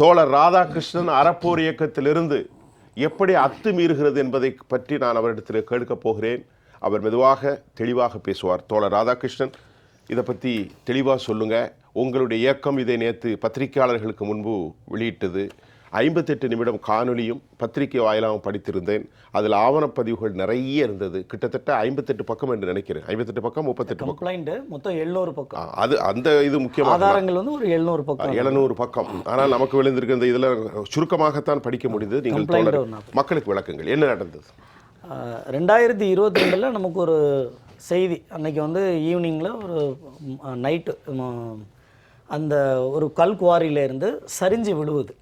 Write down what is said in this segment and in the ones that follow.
தோழர் ராதாகிருஷ்ணன் அறப்போர் இயக்கத்திலிருந்து எப்படி அத்துமீறுகிறது என்பதை பற்றி நான் அவரிடத்தில் கேட்கப் போகிறேன். அவர் மெதுவாக தெளிவாக பேசுவார். தோழர் ராதாகிருஷ்ணன் இதை பற்றி தெளிவாக சொல்லுங்கள் உங்களுடைய இயக்கம் இதை நேற்று பத்திரிகையாளர்களுக்கு முன்பு வெளியிட்டது. ஐம்பத்தெட்டு நிமிடம் காணொலியும் பத்திரிகை வாயிலாகவும் படித்திருந்தேன். அதில் ஆவணப்பதிவுகள் நிறைய இருந்தது. கிட்டத்தட்ட ஐம்பத்தெட்டு பக்கம் என்று நினைக்கிறேன். ஐம்பத்தெட்டு பக்கம் முப்பத்தெட்டு பக்கம். மொத்தம் எழுநூறு பக்கம். அது அந்த இது முக்கியமாக ஆதாரங்கள் வந்து ஒரு எழுநூறு பக்கம். எழுநூறு பக்கம். ஆனால் நமக்கு விழுந்திருக்க இந்த இதில் சுருக்கமாகத்தான் படிக்க முடிந்தது. நீங்கள். மக்களுக்கு விளக்குங்கள். என்ன நடந்தது? ரெண்டாயிரத்தி இருபத்தி ரெண்டில் நமக்கு ஒரு செய்தி. அன்னைக்கு வந்து ஈவினிங்கில் ஒரு நைட்டு அந்த ஒரு கல் குவாரியிலேருந்து சரிஞ்சு விழுவுது.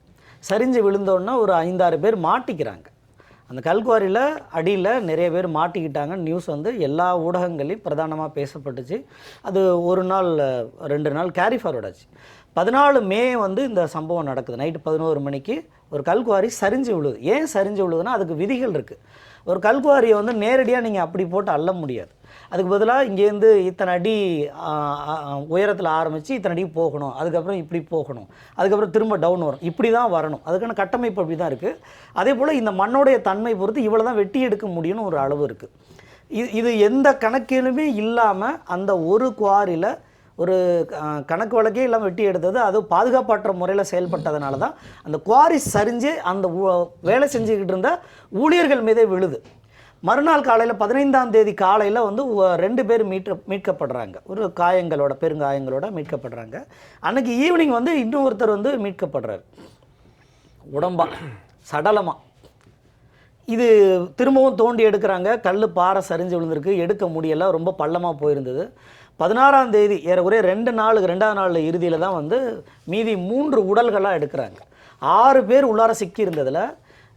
சரிஞ்சு விழுந்தோன்னா ஒரு ஐந்தாறு பேர் மாட்டிக்கிறாங்க. அந்த கல்குவாரியில் அடியில் நிறைய பேர் மாட்டிக்கிட்டாங்கன்னு நியூஸ் வந்து எல்லா ஊடகங்களையும் பிரதானமாக பேசப்பட்டுச்சு. அது ஒரு நாள் ரெண்டு நாள் கேரி ஃபார்வர்ட் ஆச்சு. பதினாலு மே வந்து இந்த சம்பவம் நடக்குது. நைட்டு பதினோரு மணிக்கு ஒரு கல்குவாரி சரிஞ்சு விழுது. ஏன் சரிஞ்சு விழுதுன்னா அதுக்கு விதிகள் இருக்குது ஒரு கல்குவாரியை வந்து நேரடியாக நீங்கள் அப்படி போட்டு அள்ள முடியாது. அதுக்கு பதிலாக இங்கேருந்து இத்தனை அடி உயரத்தில் ஆரம்பித்து இத்தனை அடி போகணும். அதுக்கப்புறம் இப்படி போகணும். அதுக்கப்புறம் திரும்ப டவுன் வரும் இப்படி தான் வரணும். அதுக்கான கட்டமைப்பு அப்படி தான் இருக்குது அதே போல் இந்த மண்ணோடைய தன்மை பொறுத்து இவ்வளோ தான் வெட்டி எடுக்க முடியும்னு ஒரு அளவு இருக்குது இது இது எந்த கணக்கிலுமே இல்லாமல் அந்த ஒரு குவாரியில் ஒரு கணக்கு வழக்கே இல்லாமல் வெட்டி எடுத்தது. அது பாதுகாப்பற்ற முறையில் செயல்பட்டதுனால தான் அந்த குவாரி சரிஞ்சு அந்த வேலை செஞ்சுக்கிட்டு இருந்த ஊழியர்கள் மீதே விழுது. மறுநாள் காலையில் பதினைந்தாம் தேதி காலையில் வந்து ரெண்டு பேர் மீட்க மீட்கப்படுறாங்க. ஒரு காயங்களோட பெருங்காயங்களோட மீட்கப்படுறாங்க. அன்னைக்கு ஈவினிங் வந்து இன்னொருத்தர் வந்து மீட்கப்படுறாரு. உடம்பா சடலமாக இது திரும்பவும் தோண்டி எடுக்கிறாங்க. கல் பாறை சரிஞ்சு விழுந்திருக்கு. எடுக்க முடியல. ரொம்ப பள்ளமாக போயிருந்தது. பதினாறாம் தேதி ஏறக்குறைய ரெண்டு நாளுக்கு ரெண்டாவது நாளில் இறுதியில் தான் வந்து மீதி மூன்று உடல்களாக எடுக்கிறாங்க. ஆறு பேர் உள்ளார சிக்கி இருந்ததில்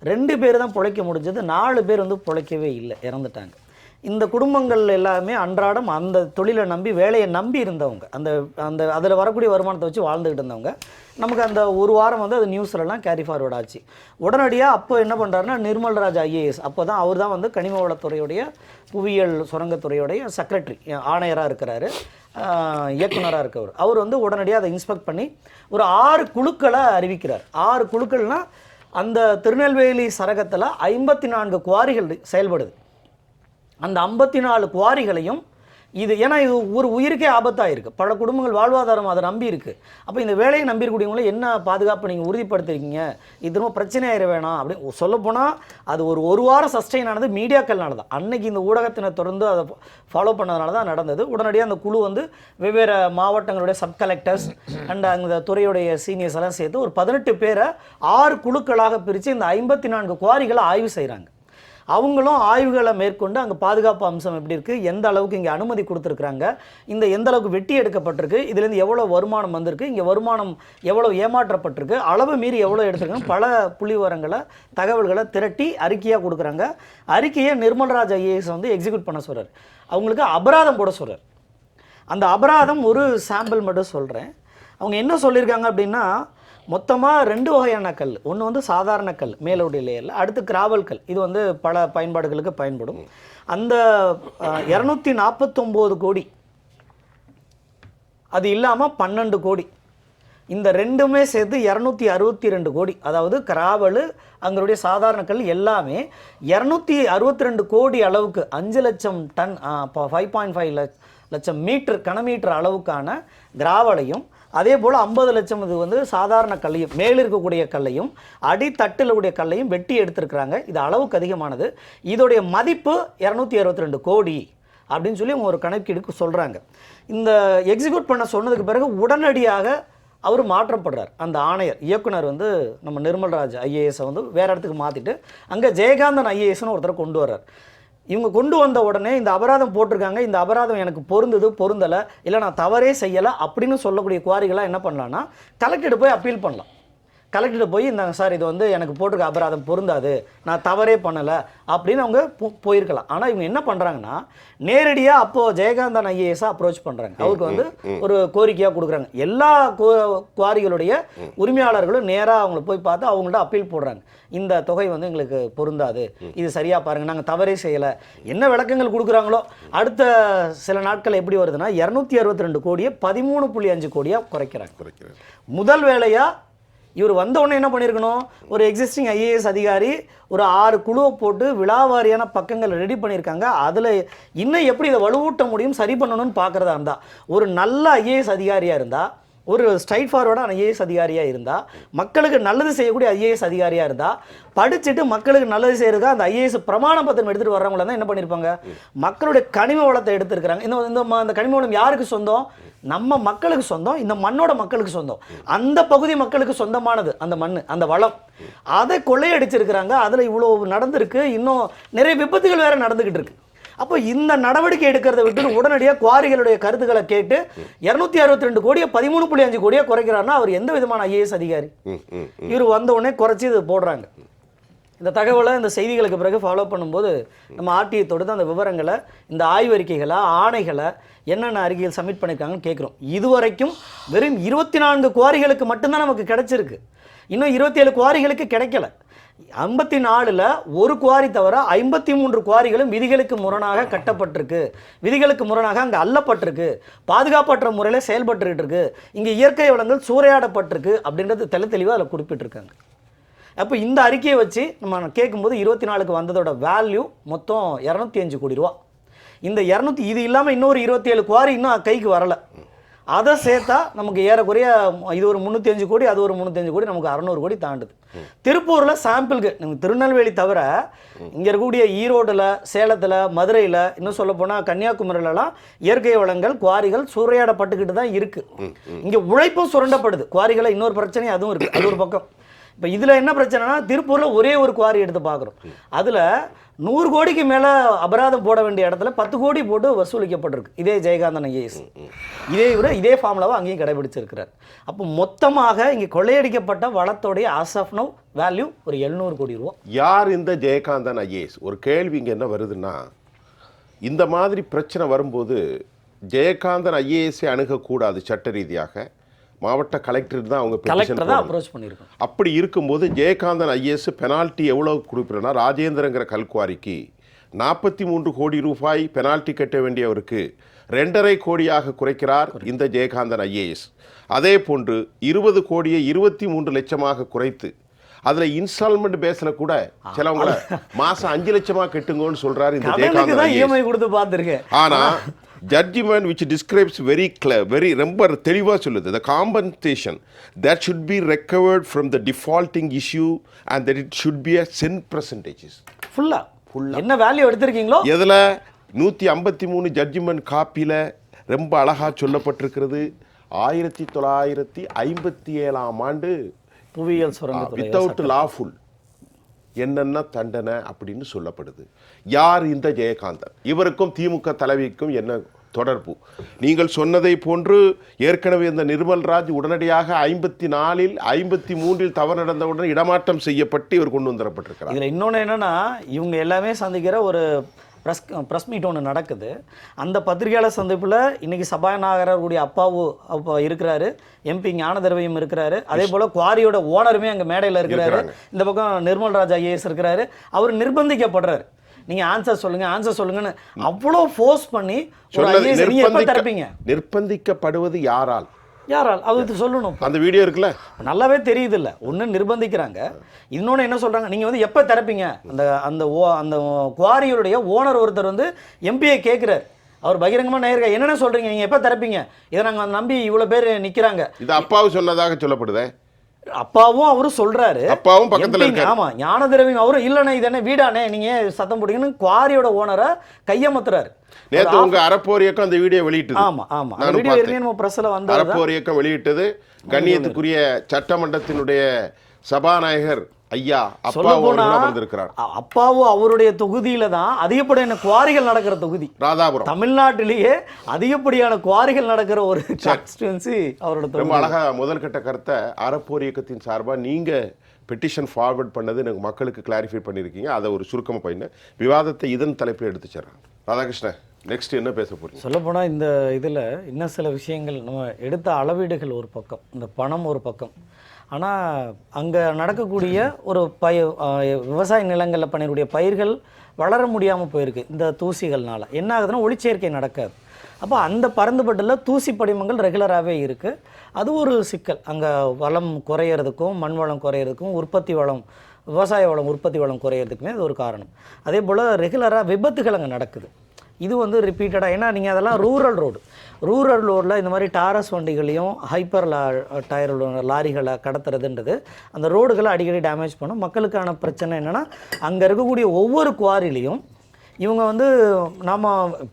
ரெண்டு பேர் தான் பிழைக்க முடிஞ்சது நாலு பேர் வந்து பிழைக்கவே இல்லை இறந்துட்டாங்க. இந்த குடும்பங்கள் எல்லாமே அன்றாடம் அந்த தொழிலை நம்பி வேலையை நம்பி இருந்தவங்க. அந்த அந்த அதில் வரக்கூடிய வருமானத்தை வச்சு வாழ்ந்துக்கிட்டு இருந்தவங்க. நமக்கு அந்த ஒரு வாரம் வந்து அது நியூஸ்லலாம் கேரி ஃபார்வர்ட் ஆச்சு. உடனடியாக அப்போ என்ன பண்ணுறாருன்னா நிர்மல்ராஜ் ஐஏஎஸ் அப்போ தான் அவர் தான் வந்து கனிம வளத்துறையுடைய புவியியல் சுரங்கத்துறையுடைய செக்ரட்டரி ஆணையராக இருக்கிறாரு. இயக்குனராக இருக்கவர். அவர் வந்து உடனடியாக அதை இன்ஸ்பெக்ட் பண்ணி ஒரு ஆறு குழுக்களை அறிவிக்கிறார். ஆறு குழுக்கள்னால் அந்த திருநெல்வேலி சரகத்தில் ஐம்பத்தி நான்கு குவாரிகள் செயல்படுது. அந்த ஐம்பத்தி நாலு குவாரிகளையும் இது ஏன்னா இது ஒரு உயிருக்கே ஆபத்தாக இருக்குது பல குடும்பங்கள் வாழ்வாதாரம் அதை நம்பி இருக்குது அப்போ இந்த வேலையை நம்பி என்ன பாதுகாப்பு நீங்கள் உறுதிப்படுத்திருக்கீங்க? இது திரும்ப பிரச்சனை வேணாம் அப்படின்னு சொல்லப்போனால் அது ஒரு ஒரு வாரம் சஸ்டெயின் ஆனது மீடியாக்கள்னால தான். அன்னைக்கு இந்த ஊடகத்தினை தொடர்ந்து அதை ஃபாலோ பண்ணதுனால தான் நடந்தது. உடனடியாக அந்த குழு வந்து வெவ்வேறு மாவட்டங்களுடைய சப் கலெக்டர்ஸ் அண்ட் அந்த துறையுடைய சீனியர்ஸ் எல்லாம் சேர்த்து ஒரு பதினெட்டு பேரை ஆறு குழுக்களாக பிரித்து இந்த ஐம்பத்தி நான்கு குவாரிகளை ஆய்வு செய்கிறாங்க அவங்களும் ஆய்வுகளை மேற்கொண்டு அங்கே பாதுகாப்பு அம்சம் எப்படி இருக்குது எந்த அளவுக்கு இங்கே அனுமதி கொடுத்துருக்குறாங்க இந்த எந்த அளவுக்கு வெட்டி எடுக்கப்பட்டிருக்கு இதுலேருந்து எவ்வளோ வருமானம் வந்திருக்கு இங்கே வருமானம் எவ்வளோ ஏமாற்றப்பட்டிருக்கு அளவு மீறி எவ்வளோ எடுத்திருக்காங்க பல புள்ளி விவரங்களை தகவல்களை திரட்டி அறிக்கையாக கொடுக்குறாங்க. அறிக்கையை நிர்மல்ராஜ் ஐஏஎஸ் வந்து எக்ஸிக்யூட் பண்ண சொல்கிறார் அவங்களுக்கு அபராதம் போட சொல்கிறார் அந்த அபராதம் ஒரு சாம்பிள் மட்டும் சொல்கிறேன் அவங்க என்ன சொல்லியிருக்காங்க அப்படின்னா மொத்தமாக ரெண்டு வகையான கல். ஒன்று வந்து சாதாரண கல் மேலோடைய லேயரில். அடுத்து கிராவல் கல். இது வந்து பல பயன்பாடுகளுக்கு பயன்படும். அந்த இரநூத்தி நாற்பத்தொம்போது கோடி. அது இல்லாமல் பன்னெண்டு கோடி. இந்த ரெண்டுமே சேர்த்து இரநூத்தி அறுபத்தி ரெண்டு கோடி. அதாவது கிராவல் அங்களுடைய சாதாரண கல் எல்லாமே இரநூத்தி அறுபத்தி ரெண்டு கோடி அளவுக்கு அஞ்சு லட்சம் டன் ஃபைவ் பாயிண்ட் ஃபைவ் லட்சம் மீட்டர் கனமீட்டர் அளவுக்கான கிராவலையும் அதே போல் ஐம்பது லட்சம் இது வந்து சாதாரண கல்லையும் மேல் இருக்கக்கூடிய கல்லையும் அடித்தட்டில் உடைய கல்லையும் வெட்டி எடுத்திருக்கிறாங்க. இது அளவுக்கு அதிகமானது. இதோடைய மதிப்பு இரநூத்தி அறுபத்தி ரெண்டு கோடி அப்படின்னு சொல்லி அவங்க ஒரு கணக்கீடுக்கு சொல்கிறாங்க இந்த எக்ஸிக்யூட் பண்ண சொன்னதுக்கு பிறகு உடனடியாக அவர் மாற்றப்படுறார். அந்த ஆணையர் இயக்குனர் வந்து நம்ம நிர்மல்ராஜ் ஐஏஎஸை வந்து வேறு இடத்துக்கு மாற்றிட்டு அங்கே ஜெயகாந்தன் ஐஏஎஸ்னு ஒருத்தரை கொண்டு வர்றார். இவங்க கொண்டு வந்த உடனே இந்த அபராதம் போட்டிருக்காங்க இந்த அபராதம் எனக்கு பொருந்தது பொருந்தலை இல்லை நான் தவறே செய்யலை அப்படின்னு சொல்லக்கூடிய குவாரிகளாக என்ன பண்ணலான்னா கலெக்டர் போய் அப்பீல் பண்ணலாம். கலெக்டர் போய் இந்த சார் இது வந்து எனக்கு போட்டிருக்க அபராதம் பொருந்தாது நான் தவறே பண்ணலை அப்படின்னு அவங்க போ- போயிருக்கலாம். ஆனால் இவங்க என்ன பண்ணுறாங்கன்னா நேரடியாக அப்போது ஜெயகாந்தன் ஐஏஎஸாக அப்ரோச் பண்ணுறாங்க அவருக்கு வந்து ஒரு கோரிக்கையாக கொடுக்குறாங்க. எல்லா கோ குவாரிகளுடைய உரிமையாளர்களும் நேராக அவங்கள போய் பார்த்து அவங்கள்ட்ட அப்பீல் போடுறாங்க. இந்த தொகை வந்து எங்களுக்கு பொருந்தாது. இது சரியாக பாருங்கள் நாங்கள் தவறே செய்யலை. என்ன விளக்கங்கள் கொடுக்குறாங்களோ அடுத்த சில நாட்கள் எப்படி வருதுன்னா இரநூத்தி அறுபத்தி ரெண்டு கோடியை பதிமூணு புள்ளி அஞ்சு கோடியாக குறைக்கிறாங்க. முதல் வேலையாக இவர் வந்த உடனே என்ன பண்ணியிருக்கணும் ஒரு எக்ஸிஸ்டிங் ஐஏஎஸ் அதிகாரி ஒரு ஆறு குழுவை போட்டு விழாவாரியான பக்கங்கள் ரெடி பண்ணியிருக்காங்க அதில் இன்னும் எப்படி இதை வலுவூட்ட முடியும் சரி பண்ணணும்னு பார்க்குறதா இருந்தால் ஒரு நல்ல ஐஏஎஸ் அதிகாரியாக இருந்தால் ஒரு ஸ்ட்ரைட் ஃபார்வர்டான ஐஏஎஸ் அதிகாரியாக இருந்தால் மக்களுக்கு நல்லது செய்யக்கூடிய ஐஏஎஸ் அதிகாரியாக இருந்தால் படிச்சுட்டு மக்களுக்கு நல்லது செய்கிறதா அந்த ஐஏஎஸ் பிரமாண பத்திரம் எடுத்துகிட்டு வர்றவங்கள தான் என்ன பண்ணியிருப்பாங்க மக்களுடைய கனிம வளத்தை எடுத்திருக்கிறாங்க. இந்த இந்த கனிம வளம் யாருக்கு சொந்தம்? நம்ம மக்களுக்கு சொந்தம் இந்த மண்ணோட மக்களுக்கு சொந்தம். அந்த பகுதி மக்களுக்கு சொந்தமானது அந்த மண் அந்த வளம். அதை கொள்ளையடிச்சிருக்கிறாங்க. அதில் இவ்வளோ நடந்திருக்கு. இன்னும் நிறைய விபத்துகள் வேறு நடந்துக்கிட்டு இருக்கு. அப்போ இந்த நடவடிக்கை எடுக்கிறத விட்டு உடனடியாக குவாரிகளுடைய கருத்துக்களை கேட்டு இரநூத்தி அறுபத்தி ரெண்டு கோடியை பதிமூணு புள்ளி அஞ்சு கோடியை குறைக்கிறாருன்னா அவர் எந்த விதமான ஐஏஎஸ் அதிகாரி? இவர் வந்த உடனே குறைச்சி இது போடுறாங்க. இந்த தகவலை இந்த செய்திகளுக்கு பிறகு ஃபாலோ பண்ணும்போது நம்ம ஆர்டிஐ தொடுத்து அந்த விவரங்களை இந்த ஆய்வறிக்கைகளை ஆணைகளை என்னென்ன அறிக்கைகள் சப்மிட் பண்ணியிருக்காங்கன்னு கேட்குறோம் இதுவரைக்கும் வெறும் இருபத்தி நான்கு குவாரிகளுக்கு மட்டும்தான் நமக்கு கிடைச்சிருக்கு. இன்னும் இருபத்தி ஏழு குவாரிகளுக்கு கிடைக்கல. ஐம்பத்தி நாலில் ஒரு குவாரி தவிர ஐம்பத்தி மூன்று குவாரிகளும் விதிகளுக்கு முரணாக கட்டப்பட்டிருக்கு. விதிகளுக்கு முரணாக அங்கே அல்லப்பட்டிருக்கு. பாதுகாப்பற்ற முறையில் செயல்பட்டுக்கிட்டு இருக்கு இங்கே இயற்கை வளங்கள் சூறையாடப்பட்டிருக்கு அப்படின்றது தெல தெளிவாக அதில் குறிப்பிட்டிருக்காங்க. அப்போ இந்த அறிக்கையை வச்சு நம்ம கேட்கும்போது இருபத்தி நாலுக்கு வந்ததோட வேல்யூ மொத்தம் இரநூத்தி அஞ்சு கோடி ரூபா. இந்த இரநூத்தி இது இல்லாமல் இன்னொரு இருபத்தி ஏழு குவாரி இன்னும் கைக்கு வரலை. அதை சேர்த்தா நமக்கு ஏறக்குறைய இது ஒரு முந்நூற்றி கோடி அது ஒரு முந்நூற்றஞ்சு கோடி நமக்கு அறநூறு கோடி தாண்டுது. திருப்பூரில் சாம்பிளுக்கு நமக்கு திருநெல்வேலி தவிர இங்கே இருக்கக்கூடிய ஈரோடில் சேலத்தில் மதுரையில் இன்னும் சொல்ல போனால் கன்னியாகுமரியிலலாம் இயற்கை வளங்கள் குவாரிகள் சூறையாடப்பட்டுக்கிட்டு தான் இருக்குது இங்கே உழைப்பும் சுரண்டப்படுது. குவாரிகளை இன்னொரு பிரச்சனையும் அதுவும் இருக்குது அது ஒரு பக்கம். இப்போ இதில் என்ன பிரச்சனைனா திருப்பூரில் ஒரே ஒரு குவாரி எடுத்து பார்க்குறோம் அதில் நூறு கோடிக்கு மேலே அபராதம் போட வேண்டிய இடத்துல பத்து கோடி போட்டு வசூலிக்கப்பட்டிருக்கு. இதே ஜெயகாந்தன் ஐஏஎஸ். இதே விட இதே ஃபார்முலாவை அங்கேயும் கடைபிடிச்சிருக்கிறார். அப்போ மொத்தமாக இங்கே கொள்ளையடிக்கப்பட்ட வளத்தோடைய நோ வேல்யூ ஒரு எழுநூறு கோடி ரூபா. யார் இந்த ஜெயகாந்தன் ஐஏஎஸ்? ஒரு கேள்வி இங்கே என்ன வருதுன்னா இந்த மாதிரி பிரச்சனை வரும்போது ஜெயகாந்தன் ஐஏஎஸ்ஸை அணுகக்கூடாது சட்ட ரீதியாக. மாவட்ட கலெக்டர் தான் அவங்க கலெக்டர் தான். அப்ரோச் பண்ணியிருக்கோம். அப்படி இருக்கும்போது ஜெயகாந்தன் ஐஏஎஸ் பெனால்ட்டி எவ்வளோ கொடுக்குறேன்னா ராஜேந்திரங்கிற கல்குவாரிக்கு நாற்பத்தி மூன்று கோடி ரூபாய் பெனால்ட்டி கட்ட வேண்டியவருக்கு ரெண்டரை கோடியாக குறைக்கிறார் இந்த ஜெயகாந்தன் ஐஏஎஸ் அதே போன்று இருபது கோடியை இருபத்தி மூன்று லட்சமாக குறைத்து அதுல இன்ஸ்டால்மெண்ட் பேஸ்ல கூட சிலவங்கள மாசம் அஞ்சு லட்சமா கட்டுங்கன்னு சொல்றாரு இந்த ஜெயகாந்தன் இஎம்ஐ கொடுத்து பார்த்துருக்கேன். ஆனா judgment which describes very clear very ரொம்ப தெளிவாக சொல்லுது. The compensation that should be recovered from the defaulting issue and that it should be a sin percentages. ஃபுல்லாக என்ன வேல்யூ எடுத்திருக்கீங்களோ? எதில்? நூற்றி ஐம்பத்தி மூணு ஜட்ஜ்மெண்ட் காப்பியில் ரொம்ப அழகா சொல்லப்பட்டிருக்கிறது. ஆயிரத்தி தொள்ளாயிரத்தி ஐம்பத்தி ஏழாம் ஆண்டு புவியியல் சுரங்கத்துறை வித்தவுட் லாஃபுல் என்னென்ன தண்டனை அப்படின்னு சொல்லப்படுது. யார் இந்த ஜெயகாந்தன்? இவருக்கும் திமுக தலைவிக்கும் என்ன தொடர்பு? நீங்கள் சொன்னதை போன்று ஏற்கனவே இந்த நிர்மல்ராஜ் உடனடியாக ஐம்பத்தி நாலில் ஐம்பத்தி மூன்றில் தவறு நடந்தவுடன் இடமாற்றம் செய்யப்பட்டு இவர் கொண்டு வந்துடப்பட்டிருக்கிறார் இதில் இன்னொன்று என்னன்னா இவங்க எல்லாமே சந்திக்கிற ஒரு ப்ரெஸ் ப்ரெஸ் மீட் ஒன்று நடக்குது. அந்த பத்திரிகையாளர் சந்திப்பில் இன்னைக்கு சபாநாயகருடைய அப்பாவு அப்பா இருக்கிறாரு. எம்பி ஞான திரவியம் இருக்கிறாரு. அதே போல் குவாரியோட ஓனருமே அங்கே மேடையில் இருக்கிறாரு. இந்த பக்கம் நிர்மல்ராஜ் ஐஏஎஸ் இருக்கிறாரு. அவர் நிர்பந்திக்கப்படுறாரு. நீங்கள் ஆன்சர் சொல்லுங்க ஆன்சர் சொல்லுங்கன்னு அவ்வளோ ஃபோர்ஸ் பண்ணி ஒரு ஐஏஎஸ் நீங்கள் எப்போ நிர்பந்திக்கப்படுவது யாரால்? யாரால்? அவருக்கு சொல்லணும். அந்த வீடியோ இருக்குல்ல? நல்லாவே தெரியுது இல்ல ஒன்று நிர்பந்திக்கிறாங்க. இன்னொன்று என்ன சொல்றாங்க? நீங்க வந்து எப்போ திறப்பீங்க? அந்த அந்த ஓ அந்த குவாரியுடைய ஓனர் ஒருத்தர் வந்து எம்பியை கேட்குறாரு அவர் பகிரங்கமா நேருங்க என்னென்ன சொல்றீங்க? நீங்க எப்போ திறப்பீங்க? இதை நாங்க நம்பி இவ்வளவு பேர் நிக்கிறாங்க. இது அப்பாவு சொன்னதாக சொல்லப்படுதே. அப்பாவும் அவரும் சொல்றாரு. அப்பாவும் பக்கத்துல இருக்காரு. ஆமா ஞான திரவியம் அவரும் இல்லைண்ணே இது என்ன வீடானே நீங்க சத்தம் போட்டீங்கன்னு குவாரியோட ஓனரை கையமத்துறாரு. நேத்து உங்க அறப்போர் இயக்கம் அந்த வீடியோ வெளியிட்டது. ஆமா ஆமா. அந்த வீடியோ. ஏற்கனவே நம்ம ப்ரெஸ்ஸில் வந்தது அறப்போர் இயக்கம் வெளியிட்டது. கண்ணியத்துக்குரிய சட்டமன்றத்தினுடைய சபாநாயகர் ஐயா அப்பாவும் அவருடைய தொகுதியில தான் அதிகப்படியான குவாரிகள் நடக்கிற தொகுதி. ராதாபுரம். தமிழ்நாட்டிலேயே அதிகப்படியான குவாரிகள் நடக்கிற ஒரு கான்ஸ்டிடுவன்சி அவரோட ரொம்ப அழகா முதல் கட்ட கருத்தை அறப்போர் இயக்கத்தின் சார்பா நீங்க பெட்டிஷன் ஃபார்வர்ட் பண்ணது எனக்கு மக்களுக்கு கிளாரிஃபை பண்ணியிருக்கீங்க. அதை ஒரு சுருக்கமா பண்ண விவாதத்தை இதன் தலைப்பில் எடுத்து செல்றேன். ராதாகிருஷ்ணன். நெக்ஸ்ட் என்ன பேச போறீங்க? சொல்லப்போனால் இந்த இதில் இன்னும் சில விஷயங்கள் நம்ம எடுத்த அளவீடுகள் ஒரு பக்கம் இந்த பணம் ஒரு பக்கம். ஆனால் அங்கே நடக்கக்கூடிய ஒரு பய விவசாய நிலங்களில் பண்ணக்கூடிய பயிர்கள் வளர முடியாமல் போயிருக்கு இந்த தூசிகள்னால். என்ன ஆகுதுன்னா ஒளிச்சேர்க்கை நடக்காது. அப்போ அந்த பறந்துபட்டில் தூசி படிமங்கள் ரெகுலராகவே இருக்குது அது ஒரு சிக்கல். அங்கே வளம் குறையிறதுக்கும் மண் வளம் குறையிறதுக்கும் உற்பத்தி வளம் விவசாய வளம் உற்பத்தி வளம் குறையிறதுக்குமே அது ஒரு காரணம். அதே போல் ரெகுலராக விபத்துகள் அங்கே நடக்குது. இது வந்து ரிப்பீட்டடாக ஏன்னா நீங்கள் அதெல்லாம் ரூரல் ரோடு ரூரல் ரோடில் இந்த மாதிரி டாரஸ் வண்டிகளையும் ஹைப்பர் லா டயர் லாரிகளை கடத்துறதுன்றது அந்த ரோடுகளை அடிக்கடி டேமேஜ் பண்ணும். மக்களுக்கான பிரச்சனை என்னென்னா அங்கே இருக்கக்கூடிய ஒவ்வொரு குவாரிலையும் இவங்க வந்து நம்ம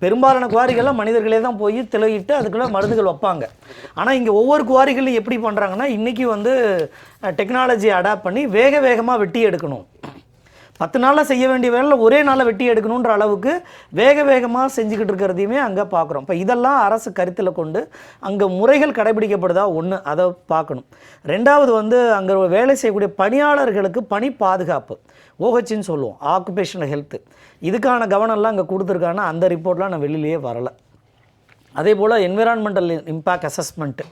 பெரும்பாலான குவாரிகள்லாம் மனிதர்களே தான் போய் திளையிட்டு அதுக்குள்ளே மருந்துகள் வைப்பாங்க. ஆனால் இங்கே ஒவ்வொரு குவாரிகளையும் எப்படி பண்ணுறாங்கன்னா இன்றைக்கி வந்து டெக்னாலஜி அடாப்ட் பண்ணி வேக வேகமாக வெட்டி எடுக்கணும். பத்து நாளில் செய்ய வேண்டிய வேலை ஒரே நாளில் வெட்டி எடுக்கணுன்ற அளவுக்கு வேக வேகமாக செஞ்சுக்கிட்டு இருக்கிறதையுமே அங்கே பார்க்குறோம் இப்போ இதெல்லாம் அரசு கருத்தில் கொண்டு அங்கே முறைகள் கடைபிடிக்கப்படுதா? ஒன்று அதை பார்க்கணும். ரெண்டாவது வந்து அங்கே வேலை செய்யக்கூடிய பணியாளர்களுக்கு பணி பாதுகாப்பு. ஓஹெச்சின்னு சொல்லுவோம் ஆக்குபேஷனல் ஹெல்த்து இதுக்கான கவனம்லாம் அங்கே கொடுத்துருக்காங்கன்னா அந்த ரிப்போர்ட்லாம் நான் வெளியிலேயே வரலை. அதே போல் என்விரான்மெண்டல் இம்பேக்ட் அசஸ்மெண்ட்டு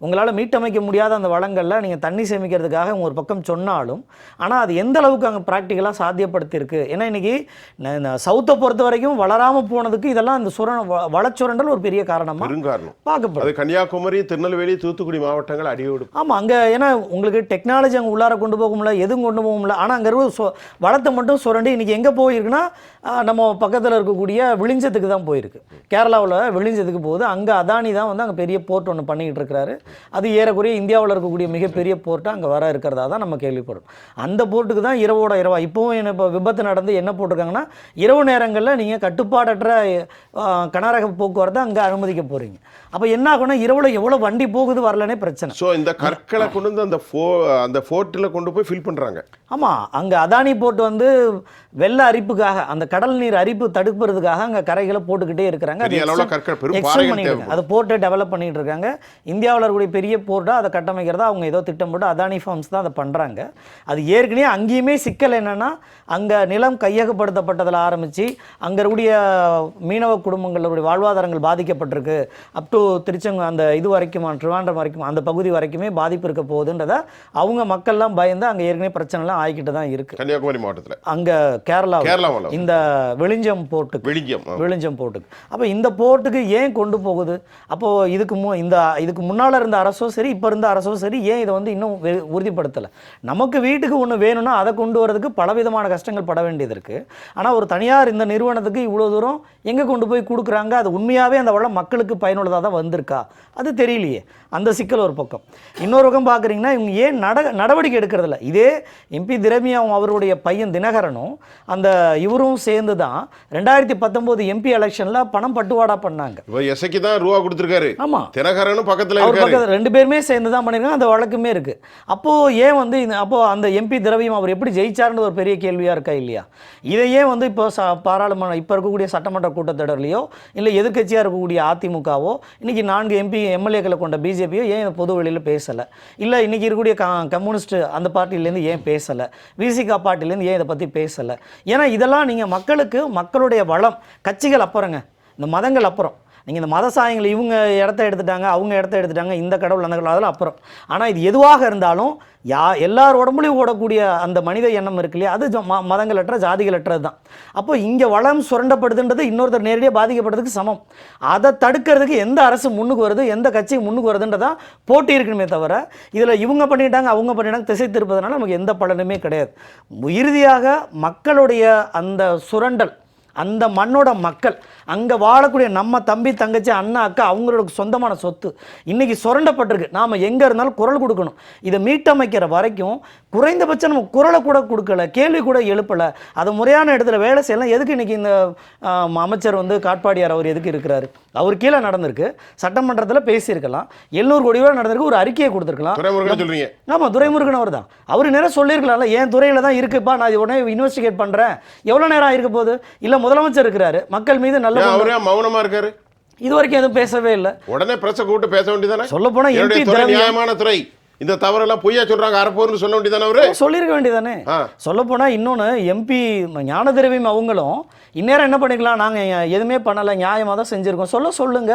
உங்களால் மீட்டமைக்க முடியாத அந்த வளங்களில் நீங்கள் தண்ணி சேமிக்கிறதுக்காக ஒரு பக்கம் சொன்னாலும் ஆனால் அது எந்த அளவுக்கு அங்கே ப்ராக்டிக்கலாக சாத்தியப்படுத்தியிருக்கு? ஏன்னா இன்றைக்கி சவுத்தை பொறுத்த வரைக்கும் வளராமல் போனதுக்கு இதெல்லாம் இந்த சுர வ- வளச்சுரண்டல் ஒரு பெரிய காரணமாக பார்க்கப்படும் அது கன்னியாகுமரி திருநெல்வேலி தூத்துக்குடி மாவட்டங்கள் அடியோடு ஆமாம் அங்கே ஏன்னா உங்களுக்கு டெக்னாலஜி அங்கே உள்ளார கொண்டு போக முடியல எதுவும் கொண்டு போக முடியல. ஆனால் அங்கே இருக்க சொ வளத்தை மட்டும் சுரண்டி இன்றைக்கி எங்கே போயிருக்குன்னா நம்ம பக்கத்தில் இருக்கக்கூடிய விழிஞ்சத்துக்கு தான் போயிருக்கு. கேரளாவில் விழிஞ்சத்துக்கு போகுது. அங்கே அதானி தான் வந்து அங்கே பெரிய போர்ட் ஒன்று பண்ணிக்கிட்டு இருக்கிறாரு. அது ஏறக்குறைய இந்தியாவில் இருக்கக்கூடிய மிகப்பெரிய போர்ட்டு அங்கே வர இருக்கிறதா தான் நம்ம கேள்விப்படும். அந்த போர்ட்டுக்கு தான் இரவோட இரவா. இப்போவும் என்ன இப்போ விபத்து நடந்து என்ன போட்டிருக்காங்கன்னா இரவு நேரங்களில் நீங்கள் கட்டுப்பாடற்ற கனரக போக்குவரத்தை அங்கே அனுமதிக்க போகிறீங்க அப்போ என்ன ஆகும்னா இரவில் எவ்வளோ வண்டி போகுது வரலனே பிரச்சனை. ஸோ இந்த கற்களை கொண்டு வந்து அந்த ஃபோ அந்த ஃபோர்ட்டில் கொண்டு போய் ஃபில் பண்ணுறாங்க ஆமாம் அங்கே அதானி போட்டு வந்து வெள்ள அரிப்புக்காக அந்த கடல் நீர் அரிப்பு தடுப்புறதுக்காக அங்கே கரைகளை போட்டுக்கிட்டே இருக்கிறாங்க. அது போட்டு டெவலப் பண்ணிட்டு இருக்காங்க. இந்தியாவில் இருக்கக்கூடிய பெரிய போர்ட்டாக அதை கட்டமைக்கிறதா அவங்க ஏதோ திட்டம் போட்டு அதானி ஃபார்ம்ஸ் தான் அதை பண்ணுறாங்க அது ஏற்கனவே அங்கேயுமே சிக்கல் என்னென்னா அங்கே நிலம் கையகப்படுத்தப்பட்டதில் ஆரம்பித்து அங்கே இருக்கக்கூடிய மீனவ குடும்பங்களுடைய வாழ்வாதாரங்கள் பாதிக்கப்பட்டிருக்கு. அப் டு திருச்செங்க அந்த இது வரைக்கும் ட்ரிவாண்டம் வரைக்கும் அந்த பகுதி வரைக்குமே பாதிப்பு இருக்க போகுதுன்றத அவங்க மக்கள்லாம் பயந்து அங்கே ஏற்கனவே பிரச்சனைலாம் ஆகிக்கிட்டு தான் இருக்குது கன்னியாகுமரி மாவட்டத்தில். அங்கே கேரளா கேரளாவில் இந்த வெளிஞ்சம் போர்ட்டுக்கு வெளிஞ்சியம் ஆ. விழிஞ்சம் போர்ட்டுக்கு அப்போ இந்த போர்ட்டுக்கு ஏன் கொண்டு போகுது? அப்போது இதுக்கு மு இந்த இதுக்கு முன்னால் இருந்த அரசோ சரி இப்போ இருந்த அரசோ சரி ஏன் இதை வந்து இன்னும் உறுதிப்படுத்தலை? நமக்கு வீட்டுக்கு ஒன்று வேணும்னா அதை கொண்டு வரதுக்கு பலவிதமான கஷ்டங்கள் பட வேண்டியது இருக்குது ஆனால் ஒரு தனியார் இந்த நிறுவனத்துக்கு இவ்வளோ தூரம் எங்கே கொண்டு போய் கொடுக்குறாங்க? அது உண்மையாகவே அந்த வளம் மக்களுக்கு பயனுள்ளதாக தான் வந்திருக்கா? அது தெரியலையே. அந்த சிக்கல் ஒரு பக்கம். இன்னொரு பக்கம் பார்க்குறீங்கன்னா இவங்க ஏன் நட நடவடிக்கை எடுக்கிறதில்ல? இதே எம்பி திரமியாவும் அவருடைய பையன் தினகரனும் அந்த இவரும் சேர்ந்து தான் ரெண்டாயிரத்தி பத்தொம்போது எம்பி எலெக்ஷனில் பணம் பட்டுவாடா பண்ணாங்க. இப்போ எசைக்கு தான் ரூபா கொடுத்துருக்காரு. ஆமாம் தினகரனும் பக்கத்தில் அவர் இருக்காரு. பக்கத்தில் ரெண்டு பேருமே சேர்ந்து தான் பண்ணியிருக்காங்க அந்த வழக்குமே இருக்குது அப்போது ஏன் வந்து அப்போது அந்த எம்பி திரவியம் அவர் எப்படி ஜெயிச்சார்னு ஒரு பெரிய கேள்வியாக இருக்கா இல்லையா? இதையே வந்து இப்போ பாராளுமன்ற இப்போ இருக்கக்கூடிய சட்டமன்ற கூட்டத்தொடர்லையோ இல்லை எதிர்க்கட்சியாக இருக்கக்கூடிய அதிமுகவோ இன்றைக்கி நான்கு எம்பி எம்எல்ஏக்களை கொண்ட பிஜேபியோ ஏன் இதை பொது வெளியில் பேசலை? இல்லை இன்றைக்கி இருக்கக்கூடிய க கம்யூனிஸ்ட் அந்த பார்ட்டிலேருந்து ஏன் பேசலை? விசிகா பார்ட்டிலேருந்து ஏன் இதை பற்றி பேசலை? ஏன்னா இதெல்லாம் நீங்கள் மக்களுக்கு மக்களுடைய வளம் கட்சிகள் அப்புறங்க இந்த மதங்கள் அப்புறம். நீங்கள் இந்த மத சாயங்கள் இவங்க இடத்த எடுத்துட்டாங்க அவங்க இடத்த எடுத்துட்டாங்க இந்த கடவுள் அந்த கடவுள் அதெல்லாம் அப்புறம். ஆனால் இது எதுவாக இருந்தாலும் யா எல்லார் உடம்புலையும் ஓடக்கூடிய அந்த மனித எண்ணம் இருக்கு இல்லையா? அது ம- மதங்களற்ற ஜாதிகளற்றது தான். அப்போ இங்கே வளம் சுரண்டப்படுதுன்றது இன்னொருத்தர் நேரடியாக பாதிக்கப்படுறதுக்கு சமம். அதை தடுக்கிறதுக்கு எந்த அரசு முன்னுக்கு வருது எந்த கட்சி முன்னுக்கு வருதுன்றதான் போட்டி இருக்கணுமே தவிர இதில் இவங்க பண்ணிட்டாங்க அவங்க பண்ணிட்டாங்க திசை திருப்பதனால நமக்கு எந்த பலனுமே கிடையாது. இறுதியாக மக்களுடைய அந்த சுரண்டல் அந்த மண்ணோட மக்கள் அங்கே வாழக்கூடிய நம்ம தம்பி தங்கச்சி அண்ணா அக்கா அவங்களோட சொந்தமான சொத்து. இன்றைக்கி சுரண்டப்பட்டிருக்கு. நாம் எங்கே இருந்தாலும் குரல் கொடுக்கணும். இதை மீட்டமைக்கிற வரைக்கும் குறைந்தபட்சம் நம்ம குரலை கூட கொடுக்கல கேள்வி கூட எழுப்பலை. அதை முறையான இடத்துல வேலை செய்யலாம் எதுக்கு இன்றைக்கி இந்த அமைச்சர் வந்து காட்பாடியார் அவர் எதுக்கு இருக்கிறாரு? அவர் கீழே நடந்திருக்கு. சட்டமன்றத்தில் பேசியிருக்கலாம். எழுநூறு கோடி ரூபா நடந்திருக்கு. ஒரு அறிக்கையை கொடுத்துருக்கலாம். ஆமாம் துரைமுருகன் அவர் தான் அவர் நேரம் சொல்லியிருக்கலாம்ல. என் துறையில் தான் இருக்குப்பா நான் இது உடனே இன்வெஸ்டிகேட் பண்ணுறேன் எவ்வளோ நேரம் இருக்க போகுது? இல்லை முதலமைச்சர் இருக்கிறாரு. மக்கள் மீது நல்ல அவரே மௌனமா இருக்காரு? இது வரைக்கும் எதுவும் பேசவே இல்லை. உடனே பிரச்ச கூப்பிட்டு பேச வேண்டியதானே சொல்லப் போனா திரவியம். நியாயமான துறை. இந்த தவறெல்லாம் பொய்யா சொல்றாங்க அறப்போர்னு சொல்ல வேண்டியதானே அவரு? சொல்லியிருக்க வேண்டியதானே ஆ. சொல்லப்போனால் இன்னொன்று எம்பி ஞான திரவியம் அவங்களும் இந்நேரம் என்ன பண்ணிக்கலாம் நாங்கள் எதுவுமே பண்ணலை நியாயமாக தான் செஞ்சுருக்கோம். சொல்ல சொல்லுங்க.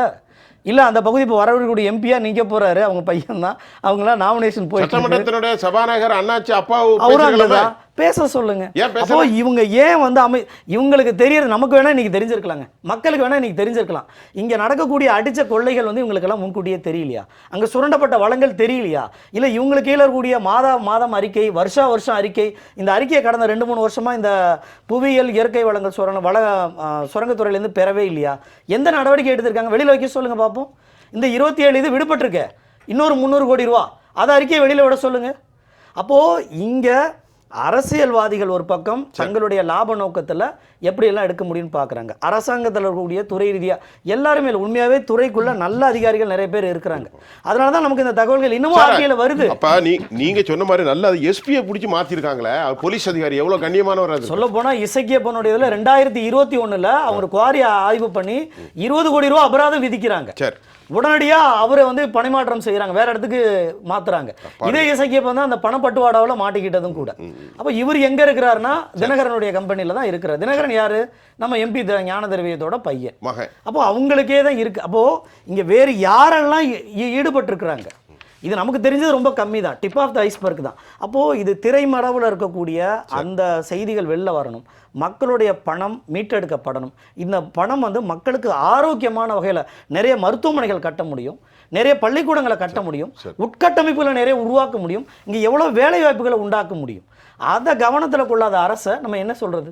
இல்லை அந்த பகுதி இப்போ வரக்கூடிய எம்பியாக நிற்க போகிறாரு அவங்க பையன் தான் அவங்களாம் நாமினேஷன் இருக்கு. சட்டமன்றத்தினுடைய சபாநாயகர் அண்ணாச்சி அப்பாவு அவரும் பேசுறீங்களா? அங்கதான். பேச சொல்லுங்க? அப்போ இவங்க ஏன் வந்து அமை இவங்களுக்கு தெரியறது நமக்கு வேணா இன்னைக்கு தெரிஞ்சிருக்கலாங்க. மக்களுக்கு வேணா இன்னைக்கு தெரிஞ்சிருக்கலாம். இங்க நடக்கக்கூடிய அடிச்ச கொள்ளைகள் வந்து இவங்களுக்கெல்லாம் முன்கூட்டியே தெரியலையா? அங்க சுரண்டப்பட்ட வளங்கள் தெரியலையா? இல்ல இவங்களுக்கு கீழே இருக்கக்கூடிய மாதா மாதம் அறிக்கை வருஷா வருஷம் அறிக்கை இந்த அறிக்கையை கடந்த ரெண்டு மூணு வருஷமா இந்த புவியியல் இயற்கை வளங்கள் சுரங்க வள சுரங்கத்துறையிலேருந்து பெறவே இல்லையா? எந்த நடவடிக்கை எடுத்திருக்காங்க? வெளியில வைக்க சொல்லுங்க பார்ப்போம் இந்த இருபத்தி ஏழு இது விடுபட்டிருக்கே. இன்னொரு முந்நூறு கோடி ரூபா. அதை அறிக்கையை வெளியில விட சொல்லுங்க. அப்போ இங்க அரசியல்வாதிகள் ஒரு பக்கம் தங்களுடைய லாப நோக்கத்துல எப்படி எல்லாம் எடுக்க முடியும்னு பார்க்கறாங்க அரசாங்கத்தில் இருக்கக்கூடிய துறை ரீதியா எல்லாருமே இல்ல, உண்மையாவே துறைக்குள்ள நல்ல அதிகாரிகள் நிறைய பேர் இருக்கிறாங்க. அதனால தான் நமக்கு இந்த தகவல்கள் இன்னமும் அறிக்கையில வருது. அப்ப நீ நீங்க சொன்ன மாதிரி நல்ல எஸ்பியை பிடிச்சி மாத்திருக்காங்களே அவர் போலீஸ் அதிகாரி எவ்வளவு கண்ணியமானவர் அது சொல்ல போனா இசக்கியப்பனுடைய இதுல ரெண்டாயிரத்தி இருபத்தி ஒண்ணுல அவங்க குவாரியை ஆய்வு பண்ணி இருபது கோடி ரூபா அபராதம் விதிக்கிறாங்க. சரி. உடனடியா அவரை வந்து பணிமாற்றம் செய்யறாங்க வேற இடத்துக்கு மாத்துறாங்க. இதே இசக்கியப்பன் தான் அந்த பணப்பட்டுவாடாவில் மாட்டிக்கிட்டதும் கூட. அப்ப இவர் எங்க இருக்கிறாருன்னா தினகரனுடைய கம்பெனில தான் இருக்கிறார். தினகரன் யாரு? நம்ம எம்பி ஞான திரவியத்தோட பையன். அப்போ அவங்களுக்கே தான் இருக்கு. அப்போ இங்க வேறு யாரெல்லாம் ஈடுபட்டிருக்கிறாங்க? இது நமக்கு தெரிஞ்சது ரொம்ப கம்மி தான் டிப் ஆஃப் த ஐஸ்பர்க் தான். அப்போது இது திரைமரவில் இருக்கக்கூடிய அந்த செய்திகள் வெளில வரணும். மக்களுடைய பணம் மீட்டெடுக்கப்படணும். இந்த பணம் வந்து மக்களுக்கு ஆரோக்கியமான வகையில் நிறைய மருத்துவமனைகள் கட்ட முடியும். நிறைய பள்ளிக்கூடங்களை கட்ட முடியும். உட்கட்டமைப்புகளை நிறைய உருவாக்க முடியும். இங்கே எவ்வளோ வேலை வாய்ப்புகளை உண்டாக்க முடியும். அதை கவனத்தில் கொள்ளாத அரசை நம்ம என்ன சொல்கிறது